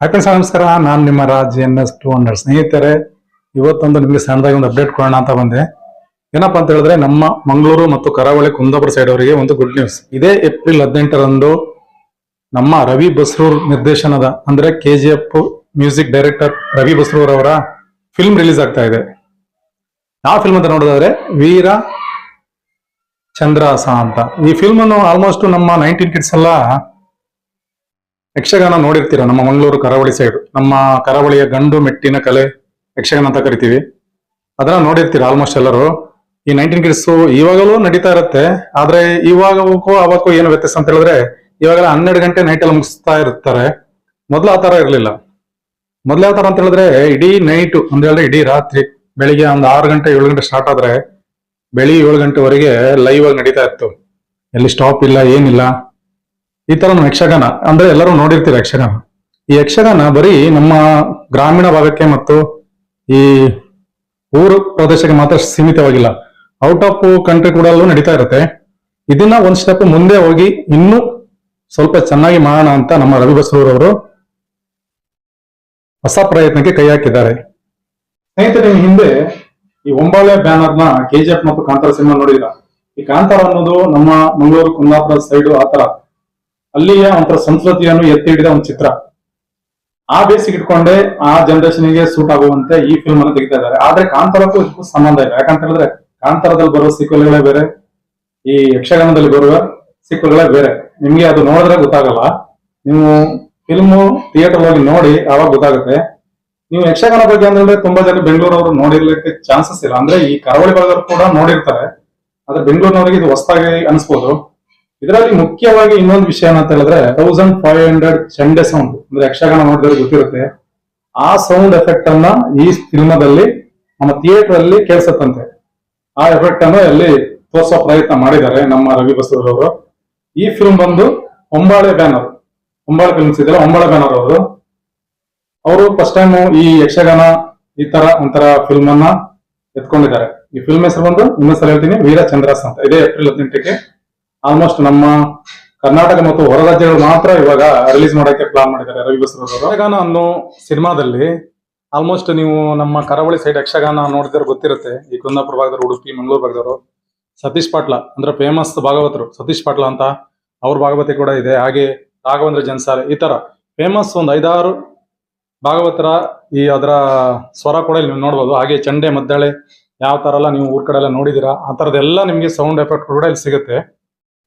Hi sir ನಮಸ್ಕಾರ. ನಾನು ನಿಮ್ಮ Raj N S two hundred. ಸ್ನೇಹಿತರೆ, ಇವತ್ತೊಂದು ನಿಮಗೆ ಸಣ್ಣದಾಗಿ ಒಂದು ಅಪ್ಡೇಟ್ ಕೊಡೋಣ ಅಂತ ಬಂದೆ. ಏನಪ್ಪಾ ಅಂತ ಹೇಳಿದ್ರೆ, ನಮ್ಮ ಮಂಗಳೂರು ಮತ್ತು ಕರಾವಳಿ ಕುಂದಾಪುರ ಸೈಡ್ ಅವರಿಗೆ ಒಂದು ಗುಡ್ ನ್ಯೂಸ್ ಇದೇ ಏಪ್ರಿಲ್ ಹದಿನೆಂಟರಂದು ನಮ್ಮ ರವಿ ಬಸ್ರೂರ್ ನಿರ್ದೇಶನದ, ಅಂದ್ರೆ K G F music director Ravi Basrur ಅವರ ಫಿಲ್ಮ್ ರಿಲೀಸ್ ಆಗ್ತಾ ಇದೆ. ಯಾವ ಫಿಲ್ಮ್ ಅಂತ ನೋಡೋದಾದ್ರೆ ವೀರ ಚಂದ್ರಾಸ ಅಂತ. ಈ ಫಿಲ್ಮ್ ಅನ್ನು ಆಲ್ಮೋಸ್ಟ್ ನಮ್ಮ ನೈನ್ಟೀನ್ ಕಿಡ್ಸ್ ಎಲ್ಲ ಯಕ್ಷಗಾನ ನೋಡಿರ್ತೀರ? ನಮ್ಮ ಮಂಗಳೂರು ಕರಾವಳಿ ಸೈಡ್ ನಮ್ಮ ಕರಾವಳಿಯ ಗಂಡು ಮೆಟ್ಟಿನ ಕಲೆ ಯಕ್ಷಗಾನ ಅಂತ ಕರಿತೀವಿ. ಅದನ್ನ ನೋಡಿರ್ತೀರ ಆಲ್ಮೋಸ್ಟ್ ಎಲ್ಲರೂ? ಈ ನೈನ್ಟೀನ್ ಕಿಡ್ಸ್ ಇವಾಗಲೂ ನಡೀತಾ ಇರುತ್ತೆ. ಆದ್ರೆ ಇವಾಗಕ್ಕೂ ಅವಾಗೂ ಏನು ವ್ಯತ್ಯಾಸ ಅಂತ ಹೇಳಿದ್ರೆ, ಇವಾಗೆಲ್ಲ ಹನ್ನೆರಡು ಗಂಟೆ ನೈಟ್ ಅಲ್ಲಿ ಮುಗಿಸ್ತಾ ಇರ್ತಾರೆ. ಮೊದಲು ಆ ತರ ಇರಲಿಲ್ಲ. ಮೊದ್ಲು ಯಾವ ತರ ಅಂತ ಹೇಳಿದ್ರೆ ಇಡೀ ನೈಟ್ ಅಂತ ಹೇಳಿದ್ರೆ ಇಡೀ ರಾತ್ರಿ ಬೆಳಿಗ್ಗೆ ಒಂದು ಆರು ಗಂಟೆ, ಏಳು ಗಂಟೆ ಸ್ಟಾರ್ಟ್ ಆದ್ರೆ ಬೆಳಿಗ್ಗೆ ಏಳು ಗಂಟೆವರೆಗೆ ಲೈವ್ ಆಗಿ ನಡೀತಾ ಇತ್ತು. ಎಲ್ಲಿ ಸ್ಟಾಪ್ ಇಲ್ಲ, ಏನಿಲ್ಲ. ಈ ತರ ಯಕ್ಷಗಾನ, ಅಂದ್ರೆ ಎಲ್ಲರೂ ನೋಡಿರ್ತೀರ ಯಕ್ಷಗಾನ. ಈ ಯಕ್ಷಗಾನ ಬರೀ ನಮ್ಮ ಗ್ರಾಮೀಣ ಭಾಗಕ್ಕೆ ಮತ್ತು ಈ ಊರು ಪ್ರದೇಶಕ್ಕೆ ಮಾತ್ರ ಸೀಮಿತವಾಗಿಲ್ಲ. ಔಟ್ ಆಫ್ ಕಂಟ್ರಿ ಕೂಡ ನಡೀತಾ ಇರುತ್ತೆ. ಇದನ್ನ ಒಂದ್ ಸ್ಟೆಪ್ ಮುಂದೆ ಹೋಗಿ ಇನ್ನೂ ಸ್ವಲ್ಪ ಚೆನ್ನಾಗಿ ಮಾಡೋಣ ಅಂತ ನಮ್ಮ ರವಿ ಬಸವರವರು ಹೊಸ ಪ್ರಯತ್ನಕ್ಕೆ ಕೈ ಹಾಕಿದ್ದಾರೆ. ಸ್ನೇಹಿತರೆ ಹಿಂದೆ ಈ ಒಂಬಾಳೆ ಬ್ಯಾನರ್ನ ಕೆಜಿಎಫ್ ಮತ್ತು ಕಾಂತಾರ ಸಿನಿಮಾ ನೋಡಿದ್ರ ಈ ಕಾಂತಾರ ಅನ್ನೋದು ನಮ್ಮ ಮಂಗಳೂರು ಕುಂದಾಪುರ ಸೈಡ್ ಆತರ ಅಲ್ಲಿಯ ಒಂಥರ ಸಂಸ್ಕೃತಿಯನ್ನು ಎತ್ತಿ ಹಿಡಿದ ಒಂದು ಚಿತ್ರ. ಆ ಬೇಸಿಗೆ ಇಟ್ಕೊಂಡೆ ಆ ಜನರೇಷನ್ಗೆ ಸೂಟ್ ಆಗುವಂತೆ ಈ ಫಿಲ್ಮ್ ಅನ್ನು ತೆಗಿತಾ ಇದ್ದಾರೆ. ಆದ್ರೆ ಕಾಂತಾರಕ್ಕೂ ಇದಕ್ಕೂ ಸಂಬಂಧ ಇಲ್ಲ. ಯಾಕಂತ ಹೇಳಿದ್ರೆ ಕಾಂತಾರದಲ್ಲಿ ಬರುವ ಸಿಕ್ವಲ್ಗಳೇ ಬೇರೆ, ಈ ಯಕ್ಷಗಾನದಲ್ಲಿ ಬರುವ ಸಿಕ್ವಲ್ಗಳೇ ಬೇರೆ. ನಿಮ್ಗೆ ಅದು ನೋಡಿದ್ರೆ ಗೊತ್ತಾಗಲ್ಲ. ನೀವು ಫಿಲ್ಮ್ ಥಿಯೇಟರ್ ಹೋಗಿ ನೋಡಿ ಅವಾಗ ಗೊತ್ತಾಗುತ್ತೆ. ನೀವು ಯಕ್ಷಗಾನ ಬಗ್ಗೆ ಅಂದ್ರೆ ತುಂಬಾ ಜನ ಬೆಂಗಳೂರವರು ನೋಡಿರ್ಲಿಕ್ಕೆ ಚಾನ್ಸಸ್ ಇಲ್ಲ. ಅಂದ್ರೆ ಈ ಕರಾವಳಿ ಭಾಗದವರು ಕೂಡ ನೋಡಿರ್ತಾರೆ. ಆದ್ರೆ ಬೆಂಗಳೂರಿನವರಿಗೆ ಇದು ಹೊಸದಾಗಿ ಅನಿಸ್ಬೋದು. ಇದರಲ್ಲಿ ಮುಖ್ಯವಾಗಿ ಇನ್ನೊಂದು ವಿಷಯ ಏನಂತ ಹೇಳಿದ್ರೆ ತೌಸಂಡ್ ಫೈವ್ ಹಂಡ್ರೆಡ್ ಚಂಡೆ ಸೌಂಡ್ ಅಂದ್ರೆ ಯಕ್ಷಗಾನ ನೋಡಿದ್ರೆ ಗೊತ್ತಿರುತ್ತೆ. ಆ ಸೌಂಡ್ ಎಫೆಕ್ಟ್ ಅನ್ನ ಈ ಸಿನಿಮಾದಲ್ಲಿ ನಮ್ಮ ಥಿಯೇಟರ್ ಅಲ್ಲಿ ಕೇಳಿಸತ್ತಂತೆ. ಆ ಎಫೆಕ್ಟ್ ಅನ್ನು ಅಲ್ಲಿ ತೋರಿಸೋ ಪ್ರಯತ್ನ ಮಾಡಿದ್ದಾರೆ ನಮ್ಮ ರವಿ ಬಸವರವರು ಈ ಫಿಲ್ಮ್ ಬಂದು ಹೊಂಬಾಳೆ ಬ್ಯಾನರ್ ಹೊಂಬಾಳೆ ಫಿಲ್ಮ್ಸ್ ಇದೆಯಲ್ಲ ಹೊಂಬಾಳೆ ಬ್ಯಾನರ್ ಅವರು ಅವರು ಫಸ್ಟ್ ಟೈಮ್ ಈ ಯಕ್ಷಗಾನ ಈ ತರ ಒಂಥರ ಫಿಲ್ಮ್ ಅನ್ನ ಎತ್ಕೊಂಡಿದ್ದಾರೆ. ಈ ಫಿಲ್ಮ್ ಹೆಸರು ಬಂದು ಇನ್ನೊಂದ್ಸಲ ಹೇಳ್ತೀನಿ ವೀರ ಚಂದ್ರಾಸ್ ಅಂತ ಇದೇ ಏಪ್ರಿಲ್ ಹದಿನೆಂಟಕ್ಕೆ ಆಲ್ಮೋಸ್ಟ್ ನಮ್ಮ ಕರ್ನಾಟಕ ಮತ್ತು ಹೊರ ರಾಜ್ಯಗಳು ಮಾತ್ರ ಇವಾಗ ರಿಲೀಸ್ ಮಾಡೋಕೆ ಪ್ಲಾನ್ ಮಾಡಿದ್ದಾರೆ ರವಿ ಯಕ್ಷಗಾನ ಅನ್ನೋ ಸಿನಿಮಾದಲ್ಲಿ ಆಲ್ಮೋಸ್ಟ್ ನೀವು ನಮ್ಮ ಕರಾವಳಿ ಸೈಡ್ ಯಕ್ಷಗಾನ ನೋಡಿದ್ರೆ ಗೊತ್ತಿರುತ್ತೆ. ಈ ಕುಂದಾಪುರ ಭಾಗದವರು, ಉಡುಪಿ, ಮಂಗಳೂರು ಭಾಗದವರು. ಸತೀಶ್ ಪಾಟ್ಲ ಅಂದ್ರೆ ಫೇಮಸ್ ಭಾಗವತರು. ಸತೀಶ್ ಪಾಟ್ಲ ಅಂತ ಅವ್ರ ಭಾಗವತಿ ಕೂಡ ಇದೆ. ಹಾಗೆ ರಾಘವೇಂದ್ರ ಜನ್ಸಾಲೆ ಈ ತರ ಫೇಮಸ್ ಒಂದು ಐದಾರು ಭಾಗವತರ ಈ ಅದರ ಸ್ವರ ಕೂಡ ಇಲ್ಲಿ ನೀವು ನೋಡ್ಬೋದು. ಹಾಗೆ ಚಂಡೆ ಮದ್ದಳೆ ಯಾವ ತರ ಎಲ್ಲ ನೀವು ಊರ್ ಕಡೆ ಎಲ್ಲ ನೋಡಿದೀರಾ ಆ ತರದೆಲ್ಲ ನಿಮ್ಗೆ ಸೌಂಡ್ ಎಫೆಕ್ಟ್ ಕೂಡ ಇಲ್ಲಿ ಸಿಗುತ್ತೆ.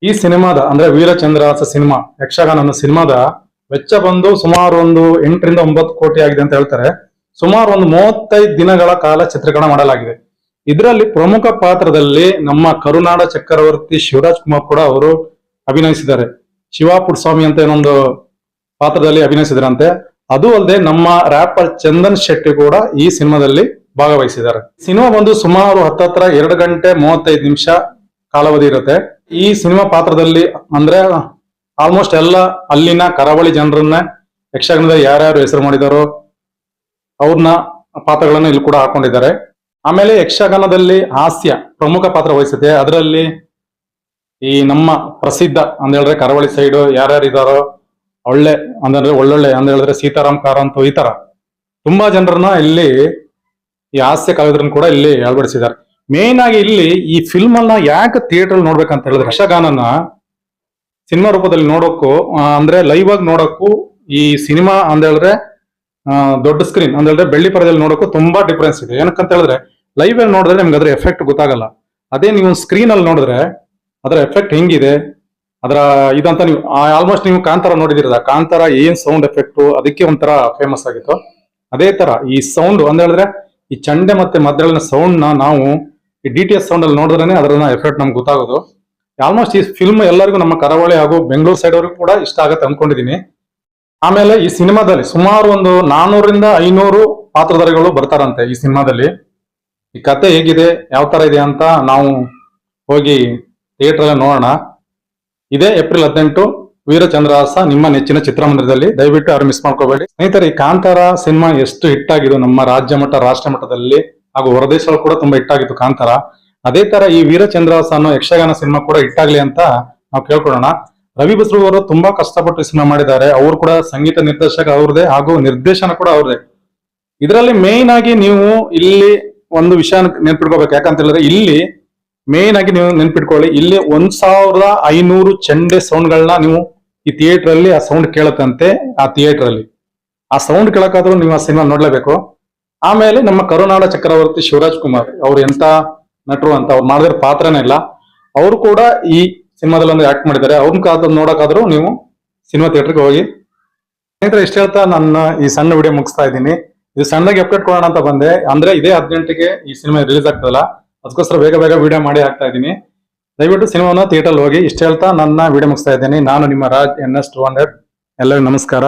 ಈ ಸಿನಿಮಾದ, ಅಂದ್ರೆ ವೀರಚಂದ್ರಾಸ ಸಿನಿಮಾ, ಯಕ್ಷಗಾನ ಅನ್ನೋ ಸಿನಿಮಾದ ವೆಚ್ಚ ಬಂದು ಸುಮಾರು ಒಂದು ಎಂಟರಿಂದ ಒಂಬತ್ತು ಕೋಟಿ ಆಗಿದೆ ಅಂತ ಹೇಳ್ತಾರೆ. ಸುಮಾರು ಒಂದು ಮೂವತ್ತೈದು ದಿನಗಳ ಕಾಲ ಚಿತ್ರೀಕರಣ ಮಾಡಲಾಗಿದೆ. ಇದರಲ್ಲಿ ಪ್ರಮುಖ ಪಾತ್ರದಲ್ಲಿ ನಮ್ಮ ಕರುನಾಡ ಚಕ್ರವರ್ತಿ ಶಿವರಾಜ್ ಕುಮಾರ್ ಕೂಡ ಅವರು ಅಭಿನಯಿಸಿದ್ದಾರೆ. ಶಿವ ಪುಟ್ಸ್ವಾಮಿ ಅಂತ ಏನೊಂದು ಪಾತ್ರದಲ್ಲಿ ಅಭಿನಯಿಸಿದ್ರಂತೆ. ಅದು ಅಲ್ಲದೆ ನಮ್ಮ ರ್ಯಾಪರ್ ಚಂದನ್ ಶೆಟ್ಟಿ ಕೂಡ ಈ ಸಿನಿಮಾದಲ್ಲಿ ಭಾಗವಹಿಸಿದ್ದಾರೆ. ಸಿನಿಮಾ ಬಂದು ಸುಮಾರು ಹತ್ತತ್ರ ಎರಡು ಗಂಟೆ ಮೂವತ್ತೈದು ನಿಮಿಷ ಕಾಲಾವಧಿ ಇರುತ್ತೆ. ಈ ಸಿನಿಮಾ ಪಾತ್ರದಲ್ಲಿ ಅಂದ್ರೆ ಆಲ್ಮೋಸ್ಟ್ ಎಲ್ಲ ಅಲ್ಲಿನ ಕರಾವಳಿ ಜನರನ್ನ ಯಕ್ಷಗಾನದ ಯಾರ್ಯಾರು ಹೆಸರು ಮಾಡಿದಾರೋ ಅವ್ರನ್ನ ಪಾತ್ರಗಳನ್ನ ಇಲ್ಲಿ ಕೂಡ ಹಾಕೊಂಡಿದ್ದಾರೆ. ಆಮೇಲೆ ಯಕ್ಷಗಾನದಲ್ಲಿ ಹಾಸ್ಯ ಪ್ರಮುಖ ಪಾತ್ರ ವಹಿಸುತ್ತೆ. ಅದರಲ್ಲಿ ಈ ನಮ್ಮ ಪ್ರಸಿದ್ಧ ಅಂತ ಹೇಳಿದ್ರೆ ಕರಾವಳಿ ಸೈಡ್ ಯಾರ್ಯಾರು ಇದಾರೋ ಒಳ್ಳೆ ಅಂದ್ರೆ ಒಳ್ಳೊಳ್ಳೆ ಅಂತ ಹೇಳಿದ್ರೆ ಸೀತಾರಾಮ್ ಕಾರಂತ ಈ ತರ. ತುಂಬಾ ಜನರನ್ನ ಇಲ್ಲಿ ಈ ಹಾಸ್ಯ ಕಲಾವಿದರನ್ನು ಕೂಡ ಇಲ್ಲಿ ಅಳವಡಿಸಿದ್ದಾರೆ. ಮೇನ್ ಆಗಿ ಇಲ್ಲಿ ಈ ಫಿಲ್ಮ್ ಅನ್ನ ಯಾಕೆ ಥಿಯೇಟರ್ ನೋಡ್ಬೇಕಂತ ಹೇಳಿದ್ರೆ ಯಕ್ಷಗಾನನ ಸಿನಿಮಾ ರೂಪದಲ್ಲಿ ನೋಡೋಕ್ಕೂ ಅಂದ್ರೆ ಲೈವ್ ಆಗಿ ನೋಡೋಕ್ಕೂ ಈ ಸಿನಿಮಾ ಅಂತ ಹೇಳಿದ್ರೆ ದೊಡ್ಡ ಸ್ಕ್ರೀನ್ ಅಂತ ಹೇಳಿದ್ರೆ ಬೆಳ್ಳಿ ಪರದಲ್ಲಿ ನೋಡೋಕ್ಕೂ ತುಂಬಾ ಡಿಫ್ರೆನ್ಸ್ ಇದೆ. ಏನಕ್ಕಂತ ಹೇಳಿದ್ರೆ ಲೈವ್ ಅಲ್ಲಿ ನೋಡಿದ್ರೆ ನಿಮ್ಗೆ ಅದ್ರ ಎಫೆಕ್ಟ್ ಗೊತ್ತಾಗಲ್ಲ. ಅದೇ ನೀವು ಸ್ಕ್ರೀನ್ ಅಲ್ಲಿ ನೋಡಿದ್ರೆ ಅದರ ಎಫೆಕ್ಟ್ ಹೆಂಗಿದೆ, ಅದರ ಇದಂತ ನೀವು ಆಲ್ಮೋಸ್ಟ್ ನೀವು ಕಾಂತಾರ ನೋಡಿದಿರದ ಕಾಂತಾರ ಏನ್ ಸೌಂಡ್ ಎಫೆಕ್ಟ್ ಅದಕ್ಕೆ ಒಂಥರ ಫೇಮಸ್ ಆಗಿತ್ತು. ಅದೇ ತರ ಈ ಸೌಂಡ್ ಅಂತ ಹೇಳಿದ್ರೆ ಈ ಚಂಡೆ ಮತ್ತೆ ಮದ್ದಳಿನ ಸೌಂಡ್ನ ನಾವು ಈ ಡಿ ಟಿ ಎಸ್ ಸೌಂಡ್ ಅಲ್ಲಿ ನೋಡಿದ್ರೆ ಅದರ ಎಫೆಕ್ಟ್ ನಮ್ಗೆ ಗೊತ್ತಾಗೋದು. ಆಲ್ಮೋಸ್ಟ್ ಈ ಫಿಲ್ಮ್ ಎಲ್ಲರಿಗೂ ನಮ್ಮ ಕರಾವಳಿ ಹಾಗೂ ಬೆಂಗಳೂರು ಸೈಡ್ ಅವ್ರಿಗೂ ಕೂಡ ಇಷ್ಟ ಆಗತ್ತೆ ಅನ್ಕೊಂಡಿದೀನಿ. ಆಮೇಲೆ ಈ ಸಿನಿಮಾದಲ್ಲಿ ಸುಮಾರು ಒಂದು ನಾನೂರಿಂದ ಐನೂರು ಪಾತ್ರಧಾರಿಗಳು ಬರ್ತಾರಂತೆ ಈ ಸಿನಿಮಾದಲ್ಲಿ. ಈ ಕತೆ ಹೇಗಿದೆ, ಯಾವ ತರ ಇದೆ ಅಂತ ನಾವು ಹೋಗಿ ಥಿಯೇಟರ್ ಅಲ್ಲಿ ನೋಡೋಣ. ಇದೇ ಏಪ್ರಿಲ್ ಹದಿನೆಂಟು ವೀರಚಂದ್ರಹಾಸ ನಿಮ್ಮ ನೆಚ್ಚಿನ ಚಿತ್ರಮಂದಿರದಲ್ಲಿ. ದಯವಿಟ್ಟು ಯಾರು ಮಿಸ್ ಮಾಡ್ಕೋಬೇಡಿ. ಸ್ನೇಹಿತರೆ, ಈ ಕಾಂತಾರ ಸಿನಿಮಾ ಎಷ್ಟು ಹಿಟ್ ಆಗಿದೆ ನಮ್ಮ ರಾಜ್ಯ ಮಟ್ಟ, ರಾಷ್ಟ್ರ ಮಟ್ಟದಲ್ಲಿ ಹಾಗೂ ಹೊರದೇಶಗಳು ಕೂಡ ತುಂಬಾ ಹಿಟ್ ಆಗಿತ್ತು ಕಾಂತಾರ. ಅದೇ ತರ ಈ ವೀರಚಂದ್ರವಾಸ ಅನ್ನೋ ಯಕ್ಷಗಾನ ಸಿನಿಮಾ ಕೂಡ ಹಿಟ್ ಆಗ್ಲಿ ಅಂತ ನಾವು ಕೇಳ್ಕೊಳ್ಳೋಣ. ರವಿ ಬಸ್ರು ಅವರು ತುಂಬಾ ಕಷ್ಟಪಟ್ಟು ಸಿನಿಮಾ ಮಾಡಿದ್ದಾರೆ. ಅವರು ಕೂಡ ಸಂಗೀತ ನಿರ್ದೇಶಕ ಅವ್ರದೇ ಹಾಗೂ ನಿರ್ದೇಶನ ಕೂಡ ಅವ್ರದೇ ಇದರಲ್ಲಿ ಮೇನ್ ಆಗಿ ನೀವು ಇಲ್ಲಿ ಒಂದು ವಿಷಯ ನೆನ್ಪಿಟ್ಕೋಬೇಕು. ಯಾಕಂತ ಹೇಳಿದ್ರೆ ಇಲ್ಲಿ ಮೇನ್ ಆಗಿ ನೀವು ನೆನ್ಪಿಟ್ಕೊಳ್ಳಿ. ಇಲ್ಲಿ ಒಂದ್ ಸಾವಿರದ ಐನೂರು ಚಂಡೆ ಸೌಂಡ್ಗಳನ್ನ ನೀವು ಈ ಥಿಯೇಟರ್ ಅಲ್ಲಿ ಆ ಸೌಂಡ್ ಕೇಳುತ್ತಂತೆ, ಆ ಥಿಯೇಟರ್ ಅಲ್ಲಿ. ಆ ಸೌಂಡ್ ಕೇಳಕ್ಕಾದ್ರೂ ನೀವು ಆ ಸಿನಿಮಾ ನೋಡ್ಲೇಬೇಕು. ಆಮೇಲೆ ನಮ್ಮ ಕರುನಾಡ ಚಕ್ರವರ್ತಿ ಶಿವರಾಜ್ ಕುಮಾರ್ ಅವ್ರು ಎಂತ ನಟರು ಅಂತ ಅವ್ರು ಮಾಡಿದ್ರೆ ಪಾತ್ರನೇ ಇಲ್ಲ. ಅವರು ಕೂಡ ಈ ಸಿನಿಮಾದಲ್ಲಿ ಒಂದು ಆಕ್ಟ್ ಮಾಡಿದ್ದಾರೆ. ಅವ್ರನ್ನ ಕಾದ್ ನೋಡಕ್ಕಾದ್ರೂ ನೀವು ಸಿನಿಮಾ ಥಿಯೇಟರ್ಗೆ ಹೋಗಿ. ಸ್ನೇಹಿತರೆ, ಇಷ್ಟ ಹೇಳ್ತಾ ನನ್ನ ಈ ಸಣ್ಣ ವಿಡಿಯೋ ಮುಗಿಸ್ತಾ ಇದ್ದೀನಿ. ಇದು ಸಣ್ಣಗೆ ಅಪ್ಡೇಟ್ ಕೊಡೋಣ ಅಂತ ಬಂದೆ. ಅಂದ್ರೆ ಇದೇ ಹದಿನೆಂಟಿಗೆ ಈ ಸಿನಿಮಾ ರಿಲೀಸ್ ಆಗ್ತದಲ್ಲ. ಅದಕ್ಕೋಸ್ಕರ ಬೇಗ ಬೇಗ ವಿಡಿಯೋ ಮಾಡಿ ಹಾಕ್ತಾ ಇದ್ದೀನಿ. ದಯವಿಟ್ಟು ಸಿನಿಮಾನ ಥಿಯೇಟರ್ ಹೋಗಿ. ಇಷ್ಟ ಹೇಳ್ತಾ ನನ್ನ ವಿಡಿಯೋ ಮುಗಿಸ್ತಾ ಇದ್ದೀನಿ. ನಾನು ನಿಮ್ಮ Raj N S two hundred ಎಲ್ಲರಿಗೂ ನಮಸ್ಕಾರ.